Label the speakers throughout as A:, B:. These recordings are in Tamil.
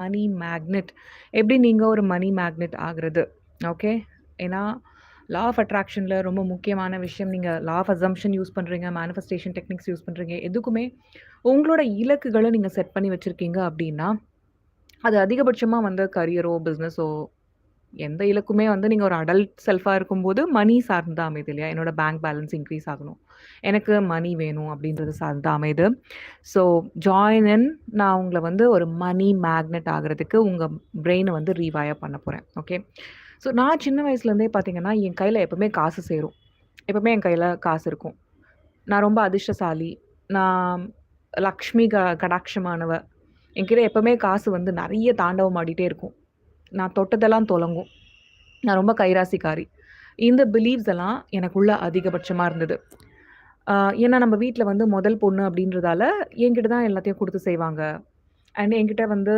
A: மணி மேக்னெட். எப்படி நீங்கள் ஒரு மணி மேக்னெட் ஆகிறது ஓகே. ஏன்னா, லா ஆஃப் அட்ராக்ஷனில் ரொம்ப முக்கியமான விஷயம் நீங்கள் லா ஆஃப் அசம்ப்ஷன் யூஸ் பண்ணுறீங்க மேனிஃபெஸ்டேஷன் டெக்னிக்ஸ் யூஸ் பண்ணுறீங்க எதுக்குமே உங்களோட இலக்குகளை நீங்கள் செட் பண்ணி வச்சுருக்கீங்க அப்படின்னா, அது அதிகபட்சமாக வந்து கரியரோ, பிஸ்னஸோ எந்த இலக்குமே வந்து நீங்கள் ஒரு அடல்ட் செல்ஃபாக இருக்கும்போது மணி சார்ந்து தான் அமையுது இல்லையா? என்னோட பேங்க் பேலன்ஸ் இன்க்ரீஸ் ஆகணும். எனக்கு மணி வேணும் அப்படின்றது சார்ந்து தான் அமையுது. ஸோ ஜாயின் இன் நான் உங்களை வந்து ஒரு மணி மேக்னெட் ஆகுறதுக்கு உங்கள் பிரெயினை வந்து ரீவாயாக பண்ண போகிறேன் ஓகே. ஸோ நான் சின்ன வயசுலேருந்தே பார்த்தீங்கன்னா, என் கையில் எப்போவுமே காசு சேரும். எப்போவுமே என் கையில் காசு இருக்கும். நான் ரொம்ப அதிர்ஷ்டசாலி. நான் லக்ஷ்மி க கடாட்சமானவ. என்கிட்ட எப்போவுமே காசு வந்து நிறைய தாண்டவம் ஆடிட்டே இருக்கும். நான் தொட்டதெல்லாம் தொலங்கும். நான் ரொம்ப கைராசிக்காரி. இந்த பிலீவ்ஸ் எல்லாம் எனக்குள்ள அதிகபட்சமாக இருந்தது. ஏன்னா நம்ம வீட்டில் வந்து முதல் பொண்ணு அப்படின்றதால, என்கிட்ட தான் எல்லாத்தையும் கொடுத்து செய்வாங்க. அண்ட் என்கிட்ட வந்து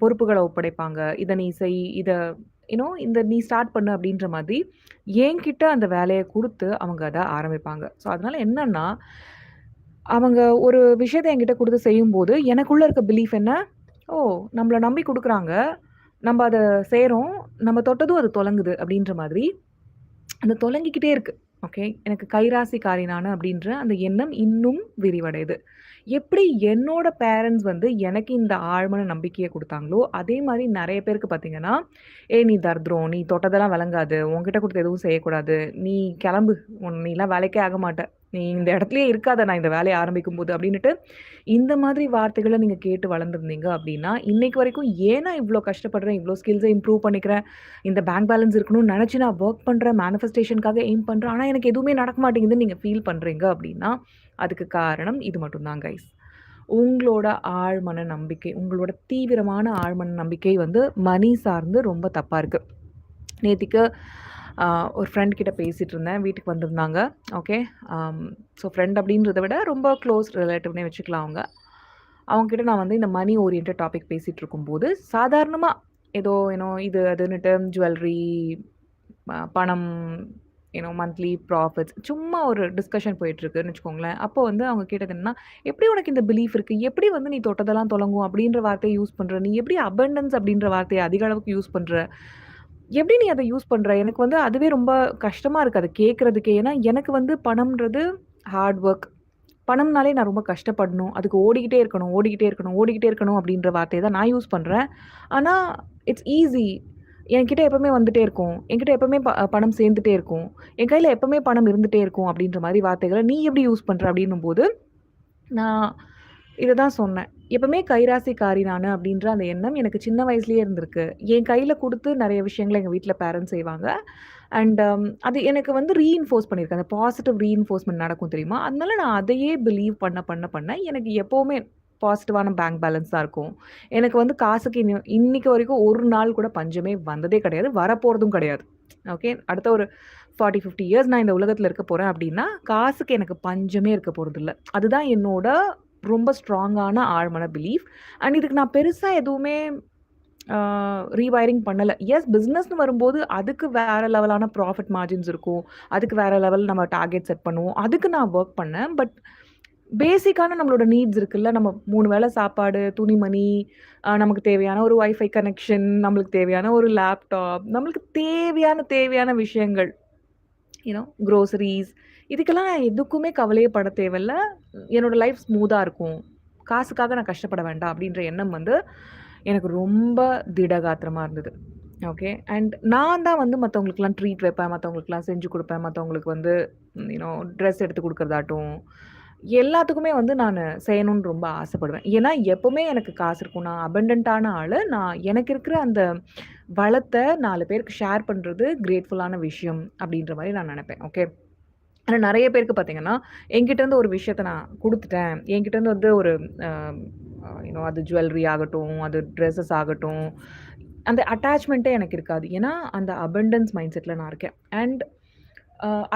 A: பொறுப்புகளை ஒப்படைப்பாங்க. இதை நீ செய், இதை இன்னும் இந்த நீ ஸ்டார்ட் பண்ணு அப்படின்ற மாதிரி, என்கிட்ட அந்த வேலையை கொடுத்து அவங்க அதை ஆரம்பிப்பாங்க. ஸோ அதனால என்னன்னா, அவங்க ஒரு விஷயத்தை என்கிட்ட கொடுத்து செய்யும்போது, எனக்குள்ளே இருக்க பிலீஃப் என்ன? ஓ! நம்மளை நம்பி கொடுக்குறாங்க நம்ம அதை செய்கிறோம் நம்ம தொட்டதும் அது தொலங்குது அப்படின்ற மாதிரி, அந்த தொலங்கிக்கிட்டே இருக்கு. ஓகே. எனக்கு கைராசிக்காரி நானு அப்படின்ற அந்த எண்ணம் இன்னும் விரிவடையுது. எப்படி என்னோட பேரண்ட்ஸ் வந்து எனக்கு இந்த ஆழ்மன நம்பிக்கையை கொடுத்தாங்களோ அதே மாதிரி நிறைய பேருக்கு பார்த்தீங்கன்னா, ஏ நீ தர்திரம் நீ தொட்டதெல்லாம் விளங்காது உங்ககிட்ட கொடுத்து எதுவும் செய்யக்கூடாது. நீ கிளம்பு உன் நீலாம் வேலைக்கே ஆக மாட்ட. நீ இந்த இடத்துலயே இருக்காத நான் இந்த வேலைய ஆரம்பிக்கும்போது" அப்படின்ட்டு இந்த மாதிரி வார்த்தைகளை நீங்க கேட்டு வளர்ந்துருந்தீங்க அப்படின்னா, இன்னைக்கு வரைக்கும் ஏன்னா இவ்வளோ கஷ்டப்படுறேன், இவ்வளோ ஸ்கில்ஸை இம்ப்ரூவ் பண்ணிக்கிறேன், இந்த பேங்க் பேலன்ஸ் இருக்கணும்னு நினச்சி நான் ஒர்க் பண்ணுறேன் மேனிஃபெஸ்டேஷனுக்காக எய்ம் பண்ணுறேன் ஆனால் எனக்கு எதுவுமே நடக்க மாட்டேங்குதுன்னு நீங்கள் ஃபீல் பண்ணுறீங்க அப்படின்னா, அதுக்கு காரணம் இது மட்டும் தான் கைஸ். உங்களோட ஆழ்மன நம்பிக்கை, உங்களோட தீவிரமான ஆழ்மன நம்பிக்கை வந்து மணி சார்ந்து ரொம்ப தப்பாக இருக்குது நேற்றுக்கு ஒரு ஃப்ரெண்ட் கிட்ட பேசிகிட்டு இருந்தேன். வீட்டுக்கு வந்திருந்தாங்க. ஓகே. ஸோ ஃப்ரெண்ட் அப்படின்றத விட ரொம்ப க்ளோஸ் ரிலேட்டிவ்னே வச்சுக்கலாம் அவங்க. அவங்கக்கிட்ட நான் வந்து இந்த மணி ஓரியன்ட் டாபிக் பேசிகிட்டு இருக்கும்போது, சாதாரணமாக ஏதோ ஏன்னோ இது அதுன்னுட்டு ஜுவல்லரி, பணம், ஏன்னோ மந்த்லி ப்ராஃபிட்ஸ் சும்மா ஒரு டிஸ்கஷன் போயிட்டுருக்குன்னு வச்சுக்கோங்களேன். அப்போ வந்து அவங்க கேட்டது என்னன்னா, "எப்படி உனக்கு இந்த பிலீஃப் இருக்குது எப்படி வந்து நீ தொட்டதெல்லாம் தொடங்கும் அப்படின்ற வார்த்தையை யூஸ் பண்ணுற நீ எப்படி அபண்டன்ஸ் அப்படின்ற வார்த்தையை அதிக அளவுக்கு யூஸ் பண்ணுற எப்படி நீ அதை யூஸ் பண்ற?" எனக்கு வந்து அதுவே ரொம்ப கஷ்டமா இருக்கு அத கேட்கறதுக்கே. ஏன்னா எனக்கு வந்து பணம்ன்றது ஹார்ட் ஒர்க். பணம்னாலே நான் ரொம்ப கஷ்டப்படணும். அதுக்கு ஓடிக்கிட்டே இருக்கணும், ஓடிக்கிட்டே இருக்கணும், ஓடிக்கிட்டே இருக்கணும் அப்படின்ற வார்த்தைய தான் நான் யூஸ் பண்றேன். ஆனா இட்ஸ் ஈஸி. என்கிட்ட எப்பவுமே வந்துட்டே இருக்கும். என்கிட்ட எப்பவுமே ப பணம் சேர்ந்துட்டே இருக்கும். என் கையில எப்பவுமே பணம் இருந்துட்டே இருக்கும் அப்படின்ற மாரி வார்த்தைகள நீ எப்படி யூஸ் பண்ற அப்படின்னும்போது, நான் இத தான் சொன்னேன். எப்பவுமே கைராசிக்காரி நான் அப்படின்ற அந்த எண்ணம் எனக்கு சின்ன வயசுலேயே இருந்திருக்கு. என் கையில் கொடுத்து நிறைய விஷயங்களை எங்கள் வீட்டில் பேரண்ட்ஸ் செய்வாங்க. அண்ட் um, அது எனக்கு வந்து ரீஇன்ஃபோர்ஸ் பண்ணியிருக்கேன் அந்த பாசிட்டிவ் ரீஇன்ஃபோர்ஸ்மெண்ட் நடக்கும் தெரியுமா? அதனால நான் அதையே பிலீவ் பண்ண பண்ண பண்ண எனக்கு எப்போவுமே பாசிட்டிவான பேங்க் பேலன்ஸ் தான் இருக்கும். எனக்கு வந்து காசுக்கு இன்னி இன்னைக்கு வரைக்கும் ஒரு நாள் கூட பஞ்சமே வந்ததே கிடையாது. வரப்போகிறதும் கிடையாது. ஓகே. அடுத்த ஒரு 40, 50 இயர்ஸ் நான் இந்த உலகத்தில் இருக்க போகிறேன் அப்படின்னா, காசுக்கு எனக்கு பஞ்சமே இருக்க போகிறது இல்லை அதுதான் என்னோட ரொம்ப ஸ்ட்ராங்கான ஆழ்மன பிலீஃப். அண்ட் இதுக்கு நான் பெருசாக எதுவுமே ரீவயரிங் பண்ணலை எஸ் பிஸ்னஸ்னு வரும்போது அதுக்கு வேற லெவலான ப்ராஃபிட் மார்ஜின்ஸ் இருக்கும். அதுக்கு வேற லெவல் நம்ம டார்கெட் செட் பண்ணுவோம். அதுக்கு நான் ஒர்க் பண்ணேன். பட் பேசிக்கான நம்மளோட நீட்ஸ் இருக்குல்ல. நம்ம மூணு வேளை சாப்பாடு, துணிமணி, நமக்கு தேவையான ஒரு வைஃபை கனெக்ஷன், நம்மளுக்கு தேவையான ஒரு லேப்டாப், நம்மளுக்கு தேவையான தேவையான விஷயங்கள். யூனோ க்ரோசரிஸ் இதுக்கெல்லாம் நான் எதுக்குமே கவலையே பட தேவையில்ல. என்னோட லைஃப் ஸ்மூத்தாக இருக்கும். காசுக்காக நான் கஷ்டப்பட வேண்டாம் அப்படின்ற எண்ணம் வந்து எனக்கு ரொம்ப திடகாத்திரமாக இருந்தது. ஓகே. அண்ட் நான் தான் வந்து மற்றவங்களுக்குலாம் ட்ரீட் வைப்பேன். மற்றவங்களுக்குலாம் செஞ்சு கொடுப்பேன் மற்றவங்களுக்கு வந்து யூனோ ட்ரெஸ் எடுத்து கொடுக்குறதாட்டும் எல்லாத்துக்குமே வந்து நான் செய்யணும்னு ரொம்ப ஆசைப்படுவேன். ஏன்னா எப்போவுமே எனக்கு காசு இருக்கும். நான் அபண்டன்ட்டான ஆள் நான் எனக்கு இருக்கிற அந்த வளத்தை நாலு பேருக்கு ஷேர் பண்ணுறது கிரேட்ஃபுல்லான விஷயம் அப்படின்ற மாதிரி நான் நினைப்பேன் ஓகே. ஆனால் நிறைய பேருக்கு பார்த்தீங்கன்னா, என்கிட்டேருந்து ஒரு விஷயத்த நான் கொடுத்துட்டேன் என்கிட்டேருந்து வந்து ஒரு யூனோ அது ஜுவல்லரி ஆகட்டும், அது ட்ரெஸ்ஸஸ் ஆகட்டும், அந்த அட்டாச்மெண்ட்டே எனக்கு இருக்காது. ஏன்னா அந்த அபண்டன்ஸ் மைண்ட் செட்டில் நான் இருக்கேன். அண்ட்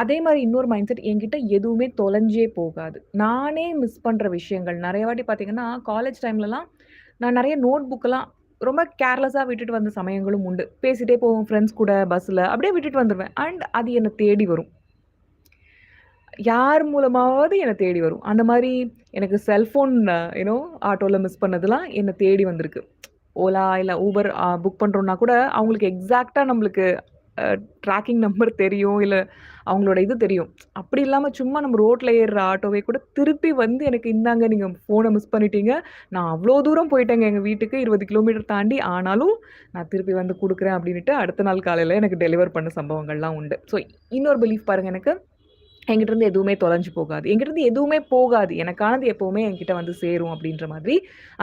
A: அதே மாதிரி இன்னொரு மைண்ட் செட் என்கிட்ட எதுவுமே தொலைஞ்சே போகாது. நானே மிஸ் பண்ணுற விஷயங்கள் நிறைய வாட்டி பார்த்தீங்கன்னா, காலேஜ் டைம்லலாம் நான் நிறைய நோட் புக்கெல்லாம் ரொம்ப கேர்லெஸ்ஸாக விட்டுட்டு வந்த சமயங்களும் உண்டு. பேசிட்டே போவோம் ஃப்ரெண்ட்ஸ் கூட பஸ்ஸில் அப்படியே விட்டுட்டு வந்துருவேன். அண்ட் அது என்னை தேடி வரும். யார் மூலமாவது என்னை தேடி வரும். அந்த மாதிரி எனக்கு செல்ஃபோன் யூ ஆட்டோவில் மிஸ் பண்ணதெல்லாம் என்னை தேடி வந்திருக்கு. ஓலா இல்லை ஊபர் புக் பண்ணுறோன்னா கூட அவங்களுக்கு எக்ஸாக்டாக நம்மளுக்கு ட்ராக்கிங் நம்பர் தெரியும். இல்லை அவங்களோட இது தெரியும். அப்படி இல்லாமல் சும்மா நம்ம ரோட்டில் ஏறுற ஆட்டோவே கூட திருப்பி வந்து எனக்கு இந்தாங்க நீங்கள் ஃபோனை மிஸ் பண்ணிட்டீங்க. நான் அவ்வளோ தூரம் போயிட்டேங்க எங்கள் வீட்டுக்கு 20 கிலோமீட்டர் தாண்டி. ஆனாலும் நான் திருப்பி வந்து கொடுக்குறேன் அப்படின்னுட்டு அடுத்த நாள் காலையில் எனக்கு டெலிவர் பண்ண சம்பவங்கள்லாம் உண்டு. ஸோ இன்னொரு பிலீஃப் பாருங்கள் எனக்கு. என்கிட்டருந்து எதுவுமே தொலைஞ்சு போகாது. என்கிட்டருந்து எதுவுமே போகாது. எனக்கானது எப்போவுமே என்கிட்ட வந்து சேரும் அப்படின்ற மாதிரி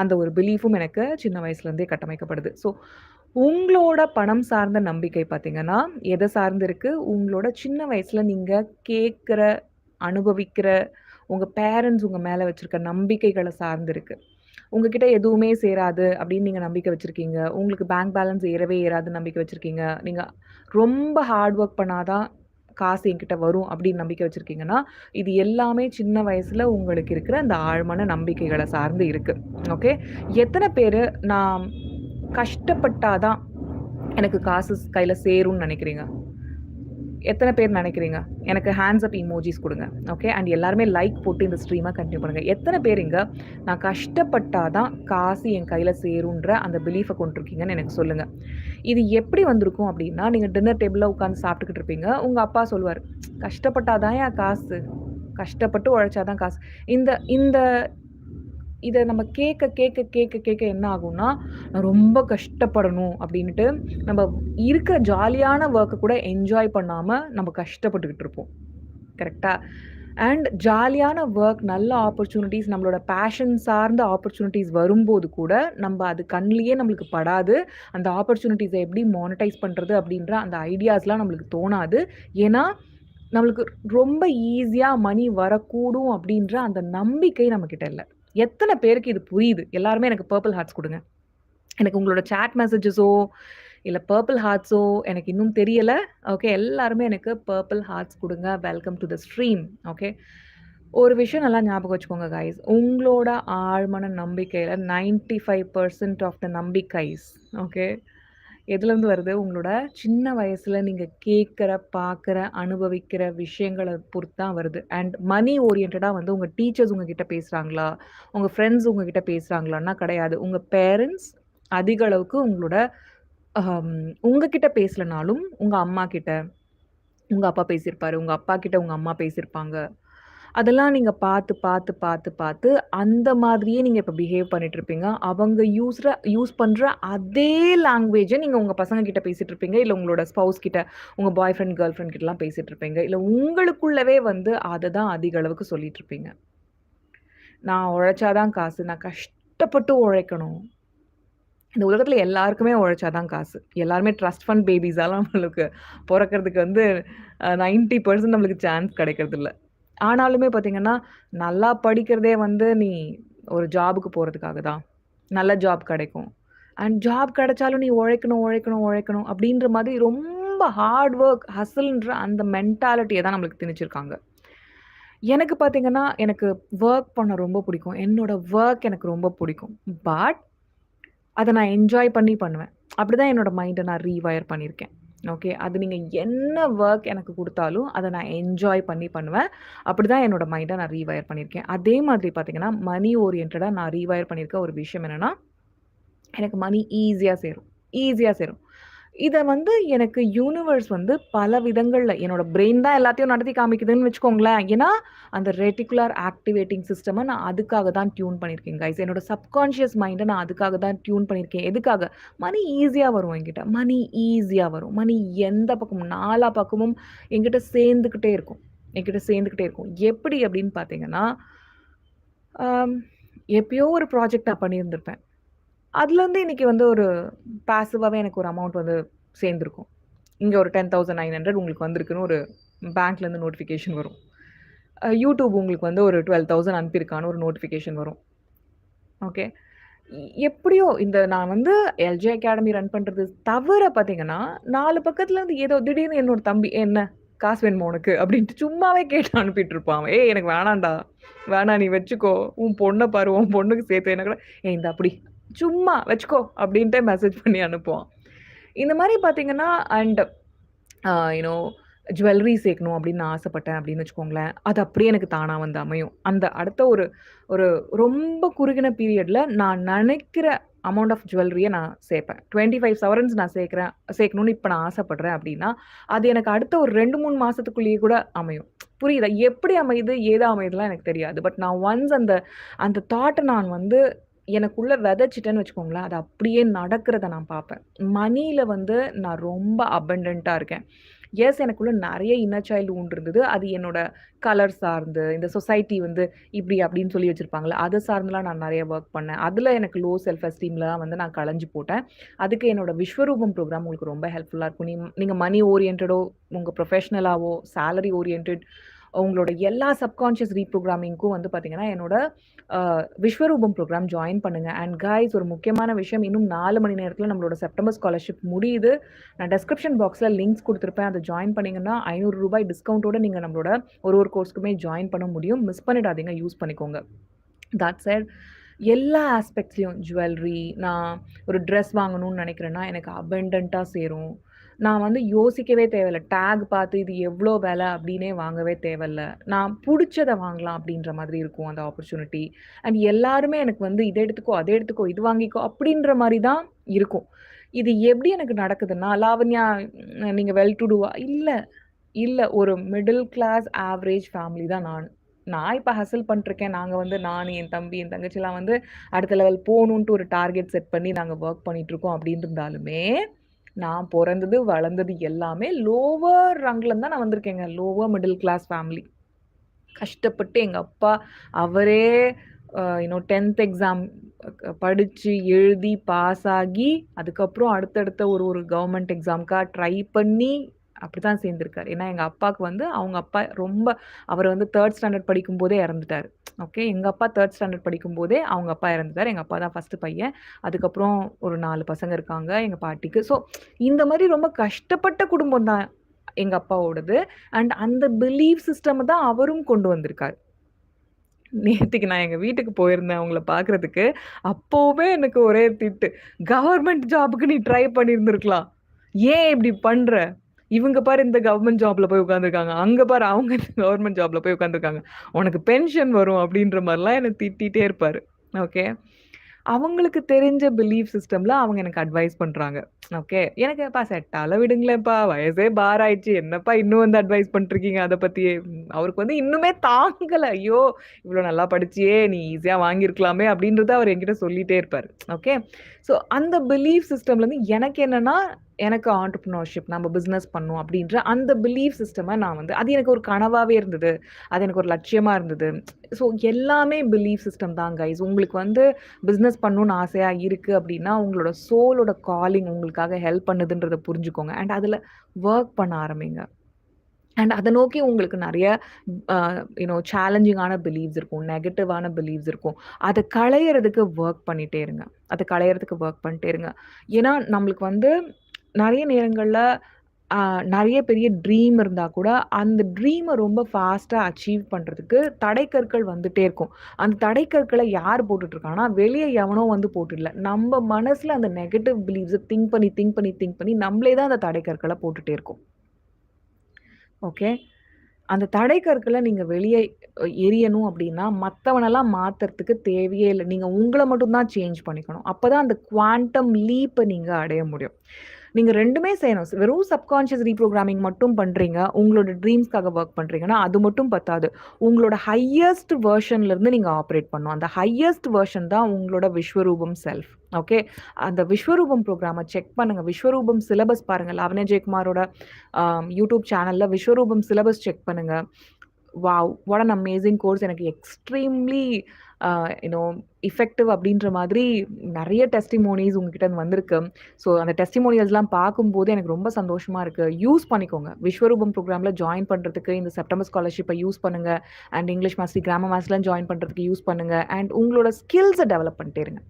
A: அந்த ஒரு பிலீஃபும் எனக்கு சின்ன வயசுலேருந்தே கட்டமைக்கப்படுது. ஸோ உங்களோட பணம் சார்ந்த நம்பிக்கை பார்த்தீங்கன்னா, எதை சார்ந்து இருக்கு? உங்களோட சின்ன வயசுல நீங்க கேட்குற அனுபவிக்கிற, உங்க பேரண்ட்ஸ் உங்க மேல வச்சிருக்க நம்பிக்கைகளை சார்ந்து இருக்கு. உங்ககிட்ட எதுவுமே சேராது அப்படின்னு நீங்கள் நம்பிக்கை வச்சுருக்கீங்க உங்களுக்கு பேங்க் பேலன்ஸ் ஏறவே ஏறாதுன்னு நம்பிக்கை வச்சுருக்கீங்க நீங்கள் ரொம்ப ஹார்ட் ஒர்க் பண்ணாதான் காசு என்கிட்ட வரும் அப்படின்னு நம்பிக்கை வச்சுருக்கீங்கன்னா இது எல்லாமே சின்ன வயசில் உங்களுக்கு இருக்கிற அந்த ஆழ்மான நம்பிக்கைகளை சார்ந்து இருக்குது ஓகே. எத்தனை பேர் நான் கஷ்டப்பட்டாதான் எனக்கு காசு கையில் சேரும்னு நினைக்கிறீங்க எத்தனை பேர் நினைக்கிறீங்க எனக்கு ஹேண்ட்ஸ் அப் இமோஜிஸ் கொடுங்க ஓகே. அண்ட் எல்லாருமே லைக் போட்டு இந்த ஸ்ட்ரீமை கண்டினியூ பண்ணுங்க. எத்தனை பேர் இங்கே நான் கஷ்டப்பட்டால் தான் காசு என் கையில் சேரும்ன்ற அந்த பிலீஃபை கொண்டிருக்கீங்கன்னு எனக்கு சொல்லுங்கள் இது எப்படி வந்திருக்கும் அப்படின்னா, நீங்கள் டின்னர் டேபிளில் உட்காந்து சாப்பிட்டுக்கிட்டு இருப்பீங்க. உங்கள் அப்பா சொல்லுவார் கஷ்டப்பட்டாதான் என் காசு. கஷ்டப்பட்டு உழைச்சாதான் காசு." இந்த இந்த இதை நம்ம கேட்க கேட்க கேட்க கேட்க என்ன ஆகும்னா, நான் ரொம்ப கஷ்டப்படணும் அப்படின்ட்டு நம்ம இருக்கிற ஜாலியான ஒர்க்கை கூட என்ஜாய் பண்ணாமல் நம்ம கஷ்டப்பட்டுக்கிட்டு இருப்போம். கரெக்டாக அண்ட் ஜாலியான ஒர்க் நல்ல ஆப்பர்ச்சுனிட்டிஸ் நம்மளோட பேஷன் சார்ந்த ஆப்பர்ச்சுனிட்டிஸ் வரும்போது கூட, நம்ம அது கண்லேயே நம்மளுக்கு படாது. அந்த ஆப்பர்ச்சுனிட்டிஸை எப்படி மானிட்டைஸ் பண்ணுறது அப்படின்ற அந்த ஐடியாஸ்லாம் நம்மளுக்கு தோணாது. ஏன்னா, நம்மளுக்கு ரொம்ப ஈஸியாக மணி வரக்கூடும் அப்படின்ற அந்த நம்பிக்கை நம்மக்கிட்ட இல்லை எத்தனை பேருக்கு இது புரியுது? எல்லாருமே எனக்கு பர்பிள் ஹார்ட்ஸ் கொடுங்க எனக்கு உங்களோட சாட் மெசேஜஸோ, இல்லை பர்பிள் ஹார்ட்ஸோ எனக்கு இன்னும் தெரியலை ஓகே. எல்லாருமே எனக்கு பர்பிள் ஹார்ட்ஸ் கொடுங்க welcome to the stream. Okay. ஒரு விஷயம் நல்லா ஞாபகம் வச்சுக்கோங்க கைஸ் உங்களோட ஆழமன நம்பிக்கையில் ninety five percent of the நம்பிக்கைஸ் okay. எதுலேருந்து வருது? உங்களோட சின்ன வயசில் நீங்கள் கேட்குற பார்க்குற அனுபவிக்கிற விஷயங்களை பொறுத்து தான் வருது. அண்ட் மனி ஓரியன்டாக வந்து உங்கள் டீச்சர்ஸ் உங்ககிட்ட பேசுகிறாங்களா உங்கள் ஃப்ரெண்ட்ஸ் உங்ககிட்ட பேசுகிறாங்களான்னா கிடையாது. உங்கள் பேரண்ட்ஸ் அதிக அளவுக்கு உங்களோட உங்ககிட்ட பேசலனாலும், உங்கள் அம்மா கிட்ட, உங்கள் அப்பா பேசியிருப்பாரு. உங்கள் அப்பா கிட்ட உங்கள் அம்மா பேசியிருப்பாங்க. அதெல்லாம் நீங்கள் பார்த்து, பார்த்து, பார்த்து, பார்த்து அந்த மாதிரியே நீங்கள் இப்போ பிஹேவ் பண்ணிட்டு இருப்பீங்க. அவங்க யூஸ்ற யூஸ் பண்ணுற அதே லாங்குவேஜை நீங்கள் உங்கள் பசங்க கிட்ட பேசிட்டு இருப்பீங்க. இல்லை உங்களோட ஸ்பவுஸ் கிட்ட, உங்கள் பாய் ஃப்ரெண்ட், கேர்ள் ஃப்ரெண்ட் கிட்டலாம் பேசிட்டு இருப்பீங்க. இல்லை உங்களுக்குள்ளவே வந்து அதை தான் அதிக அளவுக்கு சொல்லிட்டு இருப்பீங்க. நான் உழைச்சாதான் காசு. நான் கஷ்டப்பட்டு உழைக்கணும். இந்த உலகத்தில் எல்லாருக்குமே உழைச்சாதான் காசு. எல்லாருமே ட்ரஸ்ட் ஃபண்ட் பேபிஸாலாம் நம்மளுக்கு பிறக்கிறதுக்கு வந்து நைன்ட்டி பர்சன்ட் நம்மளுக்கு சான்ஸ் கிடைக்கிறதில்ல. ஆனாலுமே பார்த்தீங்கன்னா, நல்லா படிக்கிறதே வந்து நீ ஒரு ஜாபுக்கு போகிறதுக்காக தான். நல்ல ஜாப் கிடைக்கும். அண்ட் ஜாப் கிடைச்சாலும் நீ உழைக்கணும், உழைக்கணும், உழைக்கணும் அப்படின்ற மாதிரி ரொம்ப ஹார்ட் ஒர்க் ஹஸ்ல்ன்ற அந்த மென்டாலிட்டியை தான் நம்மளுக்கு திணிச்சிருக்காங்க. எனக்கு பார்த்தீங்கன்னா, எனக்கு ஒர்க் பண்ண ரொம்ப பிடிக்கும். என்னோட ஒர்க் எனக்கு ரொம்ப பிடிக்கும். பட் அதை நான் என்ஜாய் பண்ணி பண்ணுவேன். அப்படி தான் என்னோடய மைண்டை நான் ரீவயர் பண்ணியிருக்கேன். ஓகே. அது நீங்கள் என்ன ஒர்க் எனக்கு கொடுத்தாலும் அதை நான் என்ஜாய் பண்ணி பண்ணுவேன். அப்படி தான் என்னோட மைண்டை நான் ரீவயர் பண்ணியிருக்கேன். அதே மாதிரி பார்த்தீங்கன்னா, மணி ஓரியன்டாக நான் ரீவயர் பண்ணியிருக்க ஒரு விஷயம் என்னென்னா எனக்கு மணி ஈஸியாக சேரும். ஈஸியாக சேரும். இதை வந்து எனக்கு யூனிவர்ஸ் வந்து பல விதங்களில் என்னோட பிரெயின் தான் எல்லாத்தையும் நடத்தி காமிக்குதுன்னு வச்சுக்கோங்களேன். ஏன்னா, அந்த ரெட்டிகுலர் ஆக்டிவேட்டிங் சிஸ்டமை நான் அதுக்காக தான் டியூன் பண்ணியிருக்கேன் கைஸ். என்னோட சப்கான்ஷியஸ் மைண்டை நான் அதுக்காக தான் டியூன் பண்ணியிருக்கேன். எதுக்காக? மணி ஈஸியாக வரும் என்கிட்ட. மணி ஈஸியாக வரும். மணி எந்த பக்கமும் நாலா பக்கமும் என்கிட்ட சேர்ந்துக்கிட்டே இருக்கும். என்கிட்ட சேர்ந்துக்கிட்டே இருக்கும். எப்படி அப்படின்னு பார்த்தீங்கன்னா, எப்பயோ ஒரு ப்ராஜெக்ட் நான் பண்ணியிருந்திருப்பேன். அதுலேருந்து இன்னைக்கு வந்து ஒரு பாசிவாகவே எனக்கு ஒரு அமௌண்ட் வந்து சேர்ந்துருக்கும் இங்கே ஒரு 10,900 உங்களுக்கு வந்திருக்குன்னு ஒரு பேங்க்லேருந்து நோட்டிஃபிகேஷன் வரும். யூடியூப் உங்களுக்கு வந்து ஒரு 12,000 அனுப்பியிருக்கான்னு ஒரு நோட்டிஃபிகேஷன் வரும். ஓகே. எப்படியோ இந்த நான் வந்து எல்ஜி அகாடமி ரன் பண்ணுறது தவிர பார்த்தீங்கன்னா, நாலு பக்கத்துலேருந்து ஏதோ திடீர்னு என்னோட தம்பி, "என்ன காசு வேணுமா உனக்கு?" அப்படின்ட்டு சும்மாவே கேட்டு அனுப்பிட்டு இருப்பான் "ஏய் எனக்கு வேணாம்டா. வேணாம் நீ வச்சுக்கோ. உன் பொண்ணை பாரு. உன் பொண்ணுக்கு சேர்த்து என்ன கூட, ஏய் இந்தா அப்படி சும்மா வச்சுக்கோ." அப்படின்ட்டு மெசேஜ் பண்ணி அனுப்புவான். இந்த மாதிரி பார்த்தீங்கன்னா, அண்ட் யூனோ ஜுவல்லரி சேர்க்கணும் அப்படின்னு நான் ஆசைப்பட்டேன் அப்படின்னு வச்சுக்கோங்களேன். அது அப்படியே எனக்கு தானாக வந்து அமையும். அந்த அடுத்த ஒரு ஒரு ரொம்ப குறுகின பீரியடில் நான் நினைக்கிற அமௌண்ட் ஆஃப் ஜுவல்லரியை நான் சேர்ப்பேன். 25 சவரன்ஸ் நான் சேர்க்குறேன் சேர்க்கணும்னு இப்போ நான் ஆசைப்பட்றேன் அப்படின்னா, அது எனக்கு அடுத்த ஒரு ரெண்டு மூணு மாதத்துக்குள்ளேயே கூட அமையும். புரியுதா? எப்படி அமையுது, ஏதா அமையுதுலாம் எனக்கு தெரியாது. பட் நான் ஒன்ஸ் அந்த அந்த தாட்டை நான் வந்து எனக்குள்ள விதைச்சிட்டேன்னு வச்சுக்கோங்களேன், அது அப்படியே நடக்கிறத நான் பார்ப்பேன். மணியில் வந்து நான் ரொம்ப அபண்டண்ட்டாக இருக்கேன். எஸ் எனக்குள்ள நிறைய இன்னர் சைல்டு உண்டு இருந்தது. அது என்னோட கலர் சார்ந்து, இந்த சொசைட்டி வந்து இப்படி அப்படின்னு சொல்லி வச்சிருப்பாங்கல்ல, அதை சார்ந்துலாம் நான் நிறைய ஒர்க் பண்ணேன். அதில் எனக்கு லோ செல்ஃப் எஸ்டீம்லாம் வந்து நான் களைஞ்சு போட்டேன். அதுக்கு என்னோட விஸ்வரூபம் ப்ரோக்ராம் உங்களுக்கு ரொம்ப ஹெல்ப்ஃபுல்லாக இருக்கும். நீ நீங்கள் மணி ஓரியன்டோ உங்கள் ப்ரொஃபஷனலாவோ, சேலரி ஓரியன்ட் உங்களோட எல்லா சப்கான்ஷியஸ் ரீப்ரோக்ராமிங்க்கும் வந்து பார்த்தீங்கன்னா, என்னோட விஸ்வரூபம் ப்ரோக்ராம் ஜாயின் பண்ணுங்க. அண்ட் கைஸ் ஒரு முக்கியமான விஷயம், இன்னும் நாலு மணி நேரத்தில் நம்மளோட செப்டம்பர் ஸ்காலர்ஷிப் முடியுது. நான் டெஸ்கிரிப்ஷன் பாக்ஸில் லிங்க்ஸ் கொடுத்துருப்பேன் அதை ஜாயின் பண்ணிங்கன்னா ஐநூறு ரூபாய் டிஸ்கவுண்ட்டோட நீங்கள் நம்மளோட ஒரு ஒரு கோர்ஸ்க்குமே ஜாயின் பண்ண முடியும். மிஸ் பண்ணிடாதீங்க. யூஸ் பண்ணிக்கோங்க. தட் சைட் எல்லா ஆஸ்பெக்ட்ஸ்லையும் ஜுவல்லரி, நான் ஒரு ட்ரெஸ் வாங்கணும்னு நினைக்கிறேன்னா எனக்கு அபண்டன்ட்டா சேரும். நான் வந்து யோசிக்கவே தேவையில்ல. டேக் பார்த்து இது எவ்வளோ விலை அப்படின்னே வாங்கவே தேவையில்ல. நான் பிடிச்சதை வாங்கலாம் அப்படின்ற மாதிரி இருக்கும் அந்த ஆப்பர்ச்சுனிட்டி. அண்ட் எல்லாருமே எனக்கு வந்து இதை எடுத்துக்கோ, அதை எடுத்துக்கோ, இது வாங்கிக்கோ அப்படின்ற மாதிரி தான் இருக்கும். இது எப்படி எனக்கு நடக்குதுன்னா, லாவண்யா நீங்கள் வெல் டு டூவா? இல்லை இல்லை ஒரு மிடில் கிளாஸ் ஆவரேஜ் ஃபேமிலி தான் நான் நான் இப்போ ஹசில் பண்ணிட்டுருக்கேன். நாங்கள் வந்து நான் என் தம்பி, என் தங்கச்சிலாம் வந்து அடுத்த லெவல் போகணுன்ட்டு ஒரு டார்கெட் செட் பண்ணி நாங்கள் ஒர்க் பண்ணிகிட்ருக்கோம் அப்படின்னு இருந்தாலுமே, நான் பிறந்தது வளர்ந்தது எல்லாமே லோவர் ரங்கில் தான் நான் வந்திருக்கேங்க. Lower middle class family. கஷ்டப்பட்டு எங்கள் அப்பா அவரே இன்னோ டென்த் எக்ஸாம் படித்து எழுதி, பாஸ் ஆகி, அதுக்கப்புறம் அடுத்தடுத்த ஒரு ஒரு கவர்மெண்ட் எக்ஸாமுக்காக ட்ரை பண்ணி அப்படித்தான் சேர்ந்திருக்காரு. ஏன்னா எங்க அப்பாவுக்கு வந்து அவங்க அப்பா ரொம்ப அவர் வந்து தேர்ட் ஸ்டாண்டர்ட் படிக்கும்போதே இறந்துட்டாரு. ஓகே. எங்க அப்பா தேர்ட் ஸ்டாண்டர்ட் படிக்கும்போதே அவங்க அப்பா இறந்துட்டார் எங்க அப்பா தான் ஃபர்ஸ்ட்டு பையன். அதுக்கப்புறம் ஒரு நாலு பசங்க இருக்காங்க எங்க பாட்டிக்கு. ஸோ இந்த மாதிரி ரொம்ப கஷ்டப்பட்ட குடும்பம் தான் எங்க அப்பாவோடது. அண்ட் அந்த பிலீஃப் சிஸ்டம் தான் அவரும் கொண்டு வந்திருக்காரு. நேற்றுக்கு நான் எங்கள் வீட்டுக்கு போயிருந்தேன் அவங்கள பார்க்குறதுக்கு அப்போவுமே எனக்கு ஒரே திட்டு. கவர்மெண்ட் ஜாபுக்கு நீ ட்ரை பண்ணியிருந்துருக்கலாம் ஏன் இப்படி பண்ணுற இவங்க பாரு இந்த கவர்மெண்ட் ஜாப்ல போய் உட்காந்துருக்காங்க அங்க பாரு அவங்க கவர்மெண்ட் ஜாப்ல போய் உட்காந்துருக்காங்க உனக்கு பென்ஷன் வரும் அப்படின்ற மாதிரிலாம் எனக்கு திட்டிகிட்டே இருப்பாரு. ஓகே. அவங்களுக்கு தெரிஞ்ச பிலீஃப் சிஸ்டம்ல அவங்க எனக்கு அட்வைஸ் பண்றாங்க. ஓகே. எனக்கு "எப்பா செட்டால விடுங்களேப்பா விடுங்களேன்ப்பா. வயசே பார் ஆயிடுச்சு. என்னப்பா இன்னும் வந்து அட்வைஸ் பண்ணிட்டுருக்கீங்க அதை பத்தி அவருக்கு வந்து இன்னுமே தாங்கல. ஐயோ! இவ்வளோ நல்லா படிச்சியே! நீ ஈஸியா வாங்கியிருக்கலாமே அப்படின்றத அவர் என்கிட்ட சொல்லிட்டே இருப்பாரு. ஓகே. ஸோ அந்த பிலீஃப் சிஸ்டம்லேருந்து எனக்கு என்னன்னா, எனக்கு ஆன்டர்பிரினியர்ஷிப் நம்ம பிஸ்னஸ் பண்ணோம் அப்படின்ற அந்த பிலீஃப் சிஸ்டமை நான் வந்து அது எனக்கு ஒரு கனவாகவே இருந்தது. அது எனக்கு ஒரு லட்சியமாக இருந்தது. ஸோ எல்லாமே பிலீஃப் சிஸ்டம் தான் கைஸ். உங்களுக்கு வந்து பிஸ்னஸ் பண்ணணும்னு ஆசையாக இருக்குது அப்படின்னா, உங்களோட சோலோட காலிங் உங்களுக்காக ஹெல்ப் பண்ணுதுன்றதை புரிஞ்சுக்கோங்க. அண்ட் அதில் ஒர்க் பண்ண ஆரம்பிங்க. அண்ட் அதை நோக்கி உங்களுக்கு நிறைய யூனோ சேலஞ்சிங்கான பிலீவ்ஸ் இருக்கும். நெகட்டிவான பிலீவ்ஸ் இருக்கும். அதை களையிறதுக்கு ஒர்க் பண்ணிட்டே இருங்க. அதை களையிறதுக்கு ஒர்க் பண்ணிட்டே இருங்க. ஏன்னா நம்மளுக்கு வந்து நிறைய நேரங்களில் நிறைய பெரிய ட்ரீம் இருந்தால் கூட, அந்த ட்ரீமை ரொம்ப ஃபாஸ்ட்டாக அச்சீவ் பண்ணுறதுக்கு தடைக்கற்கள் வந்துகிட்டே இருக்கும். அந்த தடைக்கற்களை யார் போட்டுட்ருக்காங்கன்னா இருக்கான்னா, எவனோ வந்து போட்டுடல. நம்ம மனசில் அந்த நெகட்டிவ் பிலீவ்ஸை திங்க் பண்ணி, திங்க் பண்ணி, திங்க் பண்ணி நம்மளே தான் அந்த தடைக்கற்களை போட்டுகிட்டே இருக்கோம். ஓகே. அந்த தடைக்கற்களை நீங்கள் வெளியே எரியணும் அப்படின்னா, மற்றவனெல்லாம் மாத்துறதுக்கு தேவையே இல்லை நீங்கள் உங்களை மட்டும் தான் சேஞ்ச் பண்ணிக்கணும். அப்போ தான் அந்த குவாண்டம் லீப்பை நீங்கள் அடைய முடியும். நீங்கள் ரெண்டுமே செய்யணும். வெறும் சப்கான்ஷியஸ் ரீப்ரோக்ராமிங் மட்டும் பண்ணுறீங்க உங்களோட ட்ரீம்ஸ்க்காக ஒர்க் பண்ணுறீங்கன்னா அது மட்டும் பத்தாது. உங்களோட ஹையஸ்ட் வேர்ஷன்லேருந்து நீங்கள் ஆப்ரேட் பண்ணணும். அந்த ஹையஸ்ட் வெர்ஷன் தான் உங்களோட விஸ்வரூபம் செல்ஃப். ஓகே. அந்த விஸ்வரூபம் ப்ரோக்ராமை செக் பண்ணுங்கள் விஸ்வரூபம் சிலபஸ் பாருங்கள் லாவண்யா ஜெயக்குமாரோட யூடியூப் சேனலில் விஸ்வரூபம் சிலபஸ் செக் பண்ணுங்கள் wow! What an amazing course எனக்கு extremely you know effective effective அப்படின்ற மாதிரி நிறைய டெஸ்டிமோனிஸ் உங்ககிட்ட இருந்து வந்திருக்கு. ஸோ அந்த டெஸ்டிமோனியல்ஸ்லாம் பார்க்கும்போது எனக்கு ரொம்ப சந்தோஷமாக இருக்குது யூஸ் பண்ணிக்கோங்க. விஸ்வரூபம் ப்ரோக்ராமில் ஜாயின் பண்ணுறதுக்கு இந்த செப்டம்பர் ஸ்காலர்ஷிப்பை யூஸ் பண்ணுங்க. அண்ட் இங்கிலீஷ் மாஸ்டரி, கிராமர் மாஸ்டர்லாம் ஜாயின் பண்ணுறதுக்கு யூஸ் பண்ணுங்க. அண்ட் உங்களோட ஸ்கில்ஸை டெவலப் பண்ணிட்டே இருங்க.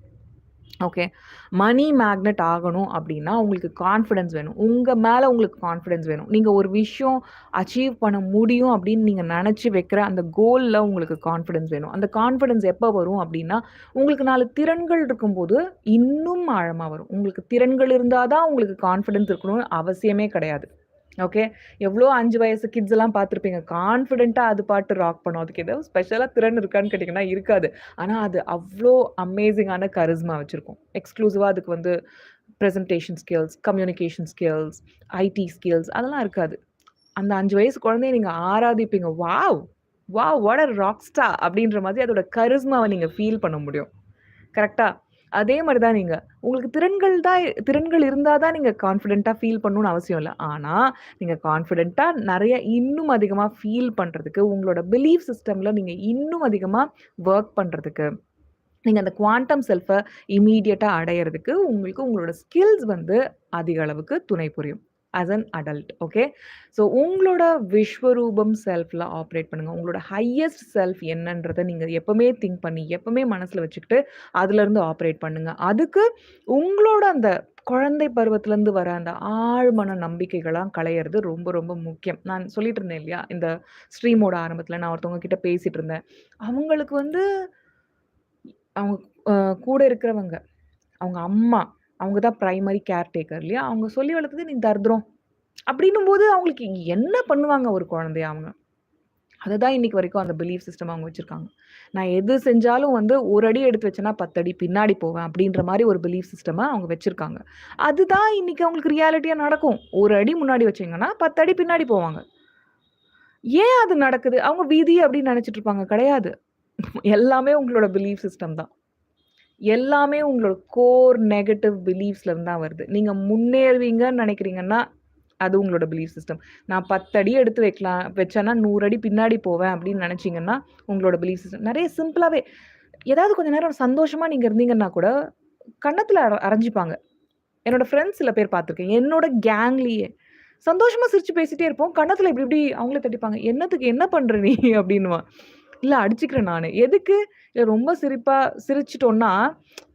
A: ஓகே. மணி மேக்னெட் ஆகணும் அப்படின்னா, உங்களுக்கு கான்ஃபிடென்ஸ் வேணும். உங்கள் மேலே உங்களுக்கு கான்ஃபிடென்ஸ் வேணும். நீங்கள் ஒரு விஷயம் அச்சீவ் பண்ண முடியும் அப்படின்னு நீங்கள் நினச்சி வைக்கிற அந்த கோலில் உங்களுக்கு கான்ஃபிடன்ஸ் வேணும். அந்த கான்ஃபிடென்ஸ் எப்போ வரும் அப்படின்னா, உங்களுக்கு நாலு திறன்கள் இருக்கும்போது இன்னும் ஆழமாக வரும். உங்களுக்கு திறன்கள் இருந்தால் தான் உங்களுக்கு கான்ஃபிடென்ஸ் இருக்கணும்னு அவசியமே கிடையாது. ஓகே எவ்வளோ அஞ்சு வயசு கிட்ஸ் எல்லாம் பார்த்துருப்பீங்க. கான்ஃபிடென்ட்டாக அது பாட்டு ராக் பண்ணும். அதுக்கு ஏதோ ஸ்பெஷலாக திறன் இருக்கான்னு கேட்டிங்கன்னா இருக்காது. ஆனால் அது அவ்வளோ அமேசிங்கான கரிஸ்மா வச்சுருக்கும். எக்ஸ்க்ளூசிவாக அதுக்கு வந்து presentation skills communication skills IT skills அதெல்லாம் இருக்காது. அந்த அஞ்சு வயசு குழந்தைய நீங்கள் ஆராதிப்பீங்க. Wow wow what a rock star அப்படின்ற மாதிரி அதோட கரிஸ்மாவை நீங்கள் ஃபீல் பண்ண முடியும். கரெக்டாக அதே மாதிரி தான் நீங்கள் உங்களுக்கு திறன்கள் தான் திறன்கள் இருந்தால் தான் நீங்கள் கான்ஃபிடெண்ட்டாக ஃபீல் பண்ணணும்னு அவசியம் இல்லை ஆனால் நீங்கள் கான்ஃபிடெண்ட்டாக நிறைய இன்னும் அதிகமாக ஃபீல் பண்ணுறதுக்கு உங்களோட பிலீஃப் சிஸ்டமில் நீங்கள் இன்னும் அதிகமாக ஒர்க் பண்ணுறதுக்கு நீங்கள் அந்த குவாண்டம் செல்ஃபை இமீடியட்டாக அடையிறதுக்கு உங்களுக்கு உங்களோட ஸ்கில்ஸ் வந்து அதிக அளவுக்கு துணை புரியும். As an adult okay so உங்களோட விஸ்வரூபம் செல்ஃபில் ஆப்ரேட் பண்ணுங்கள் உங்களோட ஹையஸ்ட் செல்ஃப் என்னன்றதை நீங்கள் எப்போவுமே திங்க் பண்ணி எப்போவுமே மனசில் வச்சுக்கிட்டு அதுலேருந்து ஆப்ரேட் பண்ணுங்கள் அதுக்கு உங்களோட அந்த குழந்தை பருவத்திலேருந்து வர அந்த ஆழ்மன நம்பிக்கைகளாம் களையிறது ரொம்ப ரொம்ப முக்கியம். நான் சொல்லிட்டு இருந்தேன் இல்லையா? இந்த ஸ்ட்ரீமோட ஆரம்பத்தில் நான் ஒருத்தவங்க கிட்ட பேசிட்டு இருந்தேன். அவங்களுக்கு வந்து அவங்க கூட இருக்கிறவங்க அவங்க அம்மா அவங்க தான் ப்ரைமரி கேர்டேக்கர் இல்லையா? அவங்க சொல்லி வளர்த்தது நீ தர்திரம் அப்படின்னும் போது அவங்களுக்கு என்ன பண்ணுவாங்க ஒரு குழந்தைய அவங்க? அதுதான் இன்னைக்கு வரைக்கும் அந்த பிலீஃப் சிஸ்டம் அவங்க வச்சுருக்காங்க நான் எது செஞ்சாலும் வந்து ஒரு அடி எடுத்து வச்சேன்னா 10 அடி பின்னாடி போவேன் அப்படின்ற மாதிரி ஒரு பிலீஃப் சிஸ்டமாக அவங்க வச்சுருக்காங்க அதுதான் இன்னைக்கு அவங்களுக்கு ரியாலிட்டியாக நடக்கும். ஒரு அடி முன்னாடி வச்சீங்கன்னா 10 அடி பின்னாடி போவாங்க. ஏன் அது நடக்குது? அவங்க விதி அப்படின்னு நினச்சிட்டு இருப்பாங்க. கிடையாது. எல்லாமே உங்களோட பிலீஃப் சிஸ்டம் தான். எல்லாமே உங்களோட கோர் நெகட்டிவ் பிலீஃப்ஸ்ல இருந்து தான் வருது. நீங்க முன்னேறுவீங்கன்னு நினைக்கிறீங்கன்னா அது உங்களோட பிலீஃப் சிஸ்டம். நான் 10 அடி எடுத்து வைக்கலாம் வச்சேன்னா நூறு அடி பின்னாடி போவேன் அப்படின்னு நினைச்சிங்கன்னா உங்களோட பிலீஃப் சிஸ்டம். நிறைய சிம்பிளாகவே ஏதாவது கொஞ்ச நேரம் சந்தோஷமாக நீங்கள் இருந்தீங்கன்னா கூட, கண்ணத்தில் அர அரைஞ்சுப்பாங்க. என்னோட ஃப்ரெண்ட்ஸ் சில பேர் பார்த்துருக்கேன். என்னோட கேங்லேயே சந்தோஷமாக சிரித்து பேசிட்டே இருப்போம். கண்ணத்தில் இப்படி இப்படி அவங்களே தட்டிப்பாங்க. "என்னத்துக்கு என்ன பண்ணுற நீ?" அப்படின்னுவான். இல்லை அடிச்சுக்கிறேன் நான் எதுக்கு? இல்லை ரொம்ப சிரிப்பாக சிரிச்சிட்டோன்னா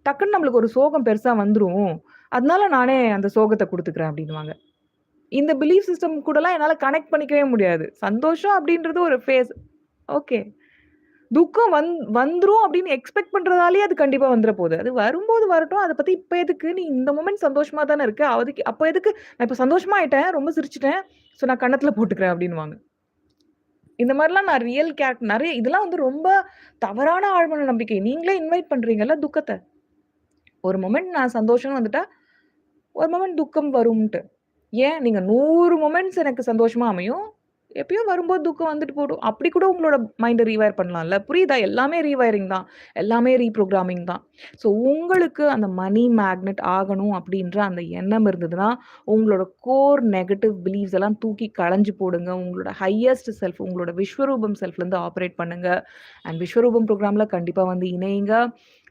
A: டக்குன்னு நம்மளுக்கு ஒரு சோகம் பெருசாக வந்துடும் அதனால நானே அந்த சோகத்தை கொடுத்துக்கிறேன் அப்படின்வாங்க இந்த பிலீஃப் சிஸ்டம் கூடலாம் என்னால் கனெக்ட் பண்ணிக்கவே முடியாது. சந்தோஷம் அப்படின்றது ஒரு ஃபேஸ். ஓகே. துக்கம் வந் வந்துடும் அப்படின்னு எக்ஸ்பெக்ட் பண்ணுறதாலே அது கண்டிப்பாக வந்துட போகுது அது வரும்போது வரட்டும். அதை பற்றி இப்போ எதுக்கு? நீ இந்த மூமெண்ட் சந்தோஷமாக தானே இருக்கு அதுக்கு அப்போ எதுக்கு? நான் இப்போ சந்தோஷமாக ஆயிட்டேன். ரொம்ப சிரிச்சுட்டேன். ஸோ நான் கண்ணத்தில் போட்டுக்கிறேன் அப்படின்வாங்க இந்த மாதிரிலாம் நான் ரியல் கேரக்டர் நிறைய இதெல்லாம் வந்து ரொம்ப தவறான ஆழ்மன நம்பிக்கை. நீங்களே இன்வைட் பண்றீங்கல்ல துக்கத்தை ஒரு மொமெண்ட் நான் சந்தோஷம்னு வந்துட்டா, ஒரு மொமெண்ட் துக்கம் வரும்ன்ட்டு. ஏன் நீங்க நூறு மொமெண்ட்ஸ் எனக்கு சந்தோஷமா அமையும். எப்பயும் வரும்போது துக்கம் வந்துட்டு போடும். அப்படி கூட உங்களோட மைண்டை ரீவயர் பண்ணலாம்ல. புரியுதா? எல்லாமே ரீவயரிங் தான். எல்லாமே ரீப்ரோக்ராமிங் தான். ஸோ உங்களுக்கு அந்த மனி மேக்னெட் ஆகணும் அப்படின்ற அந்த எண்ணம் இருந்ததுன்னா, உங்களோட கோர் நெகட்டிவ் பிலீஃப்ஸ் எல்லாம் தூக்கி களைஞ்சு போடுங்க. உங்களோட ஹையஸ்ட் செல்ஃப் உங்களோட விஸ்வரூபம் செல்ஃப்லேருந்து ஆப்ரேட் பண்ணுங்க. அண்ட் விஸ்வரூபம் ப்ரோக்ராமில் கண்டிப்பாக வந்து இணையுங்க.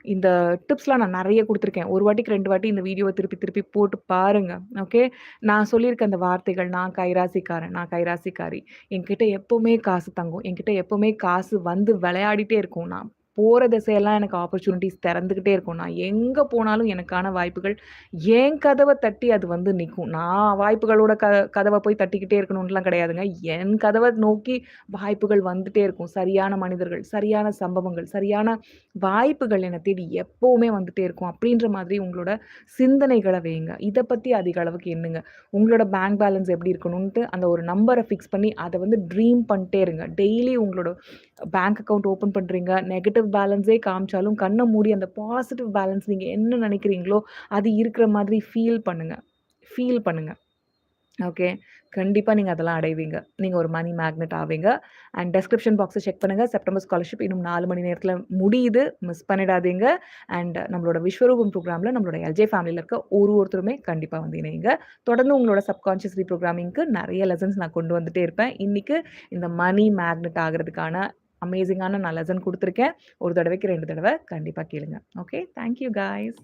A: இந்த டிப்ஸ்லாம் நான் நிறைய கொடுத்துருக்கேன் ஒரு வாட்டிக்கு ரெண்டு வாட்டி இந்த வீடியோவை திருப்பி திருப்பி போட்டு பாருங்க. ஓகே. நான் சொல்லியிருக்க அந்த வார்த்தைகள், நான் கைராசிக்காரன், நான் கைராசிக்காரி. என்கிட்ட எப்போவுமே காசு தங்கும். என்கிட்ட எப்போவுமே காசு வந்து விளையாடிட்டே இருக்கும். நான் போகிற திசையெல்லாம் எனக்கு ஆப்பர்ச்சுனிட்டிஸ் திறந்துக்கிட்டே இருக்கும். நான் எங்கே போனாலும் எனக்கான வாய்ப்புகள் என் கதவை தட்டி அது வந்து நிற்கும் நான் வாய்ப்புகளோட க கதவை போய் தட்டிக்கிட்டே இருக்கணும்லாம் கிடையாதுங்க. என் கதவை நோக்கி வாய்ப்புகள் வந்துட்டே இருக்கும். சரியான மனிதர்கள், சரியான சம்பவங்கள், சரியான வாய்ப்புகள் என்னை தேடி எப்போவுமே வந்துட்டே இருக்கும். அப்படின்ற மாதிரி உங்களோட சிந்தனைகளை வையுங்க. இதை பற்றி அதிக அளவுக்கு எண்ணுங்க. உங்களோட பேங்க் பேலன்ஸ் எப்படி இருக்கணும்ன்ட்டு அந்த ஒரு நம்பரை ஃபிக்ஸ் பண்ணி அதை வந்து ட்ரீம் பண்ணிட்டே இருங்க. டெய்லி உங்களோட பேங்க் அக்கவுண்ட் ஓப்பன் பண்ணுறீங்க நெகட்டிவ் பேலன்ஸே காமிச்சாலும் கண்ணை மூடி அந்த பாசிட்டிவ் பேலன்ஸ் நீங்கள் என்ன நினைக்கிறீங்களோ அது இருக்கிற மாதிரி ஃபீல் பண்ணுங்கள் ஃபீல் பண்ணுங்கள் ஓகே. கண்டிப்பாக நீங்கள் அதெல்லாம் அடைவீங்க. நீங்கள் ஒரு மனி மேக்னெட் ஆவீங்க. அண்ட் டெஸ்கிரிப்ஷன் பாக்ஸை செக் பண்ணுங்கள் செப்டம்பர் ஸ்காலர்ஷிப் இன்னும் நாலு மணி நேரத்தில் முடியுது. மிஸ் பண்ணிடாதீங்க. அண்ட் நம்மளோட விஸ்வரூபம் ப்ரோக்ராமில் நம்மளோட எல்ஜே ஃபேமிலியில் இருக்க ஒரு ஒருத்தருமே கண்டிப்பாக வந்து இணையுங்க. தொடர்ந்து உங்களோட சப்கான்ஷியஸ் ரீப்ரோக்ராமிங்க்கு நிறைய லெசன்ஸ் நான் கொண்டு வந்துட்டே இருப்பேன். இன்றைக்கு இந்த மனி மேக்னெட் ஆகிறதுக்கான அமேசிங்கான நான் லெசன் கொடுத்துருக்கேன் ஒரு தடவைக்கு ரெண்டு தடவை கண்டிப்பாக கேளுங்க. ஓகே. Thank you guys.